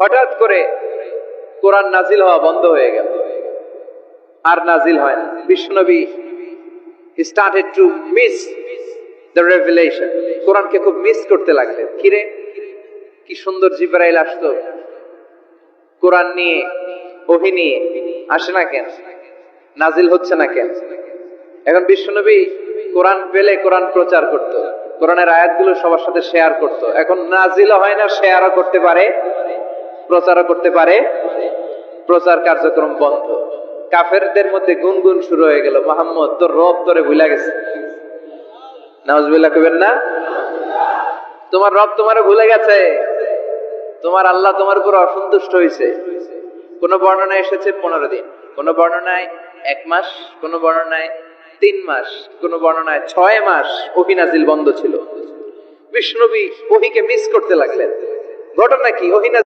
হঠাৎ করে কোরআন নাজিল হওয়া বন্ধ হয়ে গেল। আর নাজিল হয় না। বিষ্ণবী started to miss the revelation কোরআনকে খুব মিস করতে লাগলেন। কিরে? কি সুন্দর জিব্রাইল আসতো কোরআন নিয়ে, ওহি নিয়ে আসে না কেন? নাজিল হচ্ছে না কেন? এখন বিশ্বনবী কোরআন পেলে কোরআন প্রচার করত। কোরআনের আয়াতগুলো সবার সাথে শেয়ার করত। এখন নাজিল হয় না শেয়ারও করতে পারে। প্রচারও করতে পারে। প্রচার কার্যক্রম বন্ধ। কাফেরদের মধ্যে গুনগুন শুরু হয়ে গেল। মোহাম্মদ তোর রব তোরে ভুলে গেছে। কবেন না? তোমার রব তোমারে ভুলে গেছে। তোমার আল্লাহ তোমার উপর অসন্তুষ্ট হয়েছে কোন বর্ণনায় এসেছে পনেরো দিন। কোন বর্ণনায় এক মাস, কোন বর্ণনায় তিন মাস, কোন বর্ণনায় ছয় মাস ওহিনাজিল বন্ধ ছিল। বিষ্ণবী ওহিকে মিস করতে লাগলেন। ঘটনা কি? ওহিনা